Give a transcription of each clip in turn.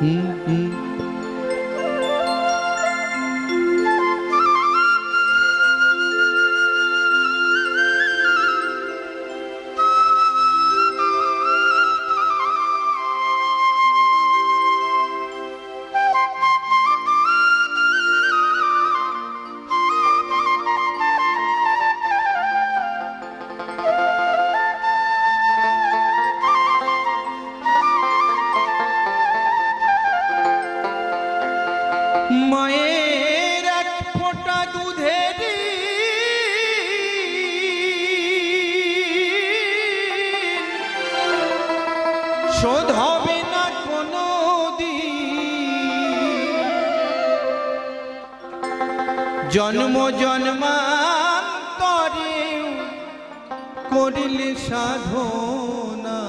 嗯嗯。জন্ম জন্মান্তরে করিলে সাধনা।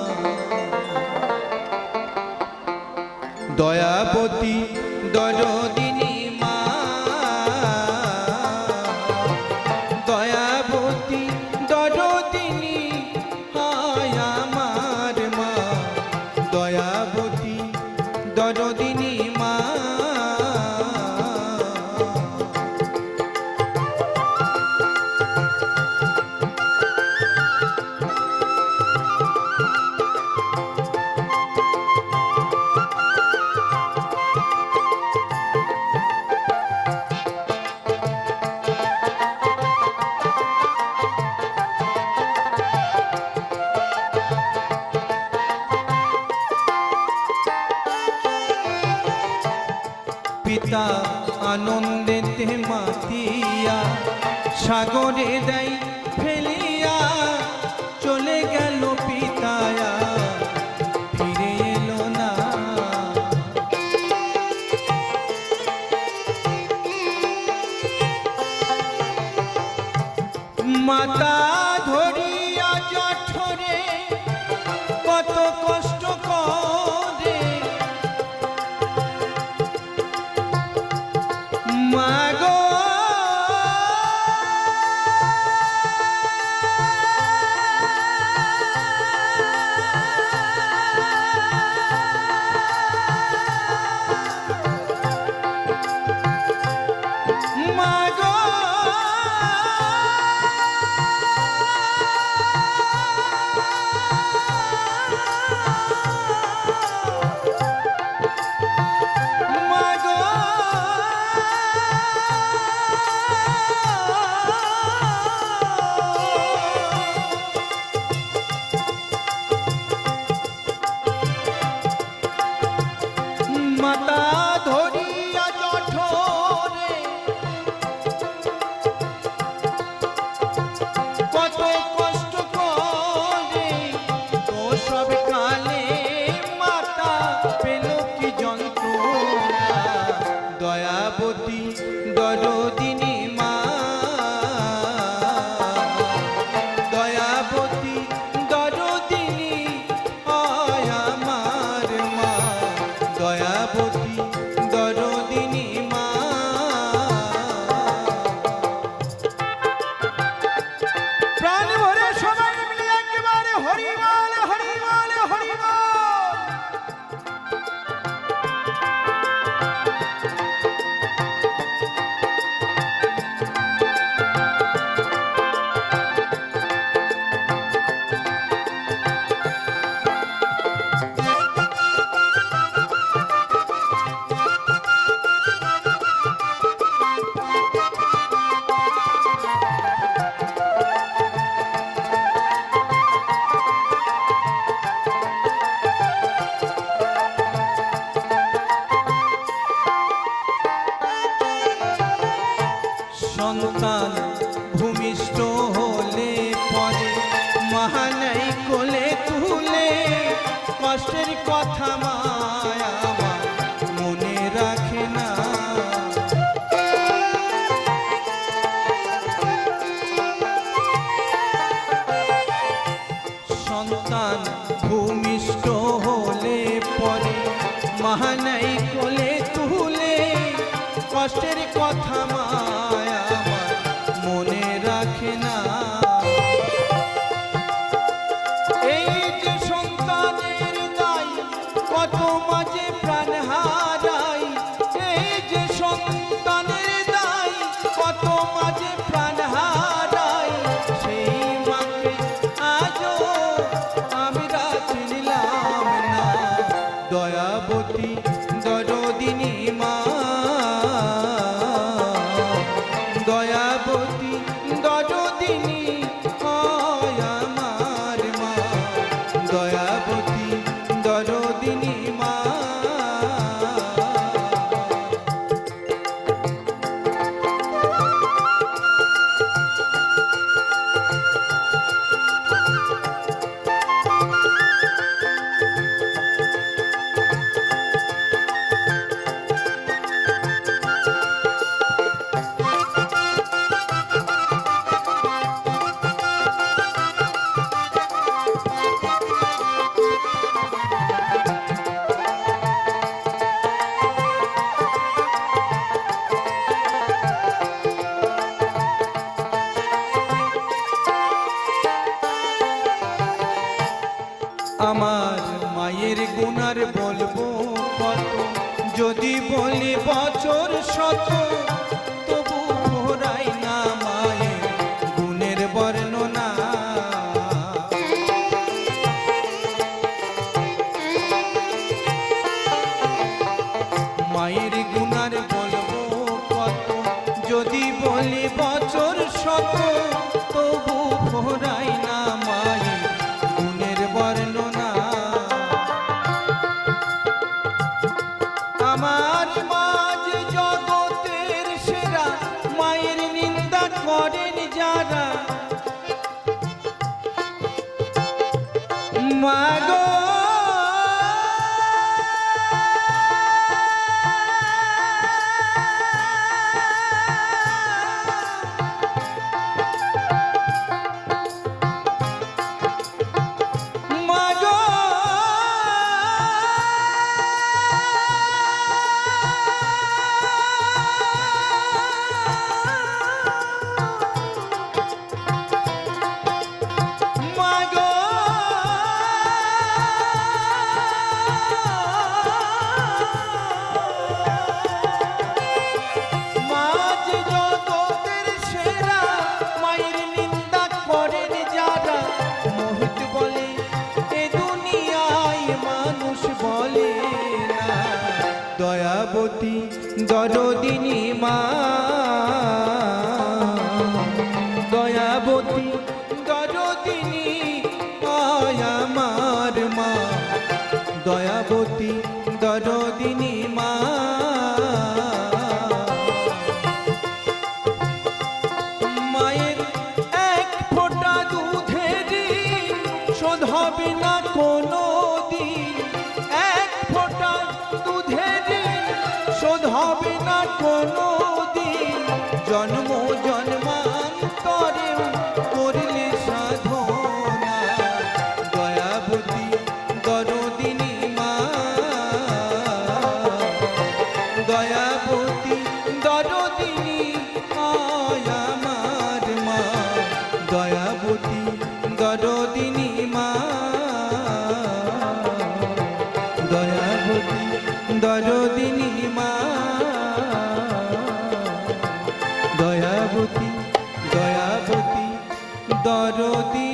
দয়াপতি দরদি পিতা আনন্দেতে মাতিয়া সাগরে দেয় হরিরা কষ্টের কথা মনে রাখে না। এই যে সন্তানের দায়, কত মাঝে প্রাণ হারাই। এই যে সন্তানের দায়, কত মাঝে Thank you. জীবনের গুণার বলব কত যদি বলি বছর শত বলি ভোরাই গুণের বর্ণনা। মায়ের বলব কত যদি তোমার দরদিনী মা। দয়াবতী দরদিনী মায়ামার মা। দয়াবতী সরদিনী মা। দয়াবতী দয়াবতী দরদী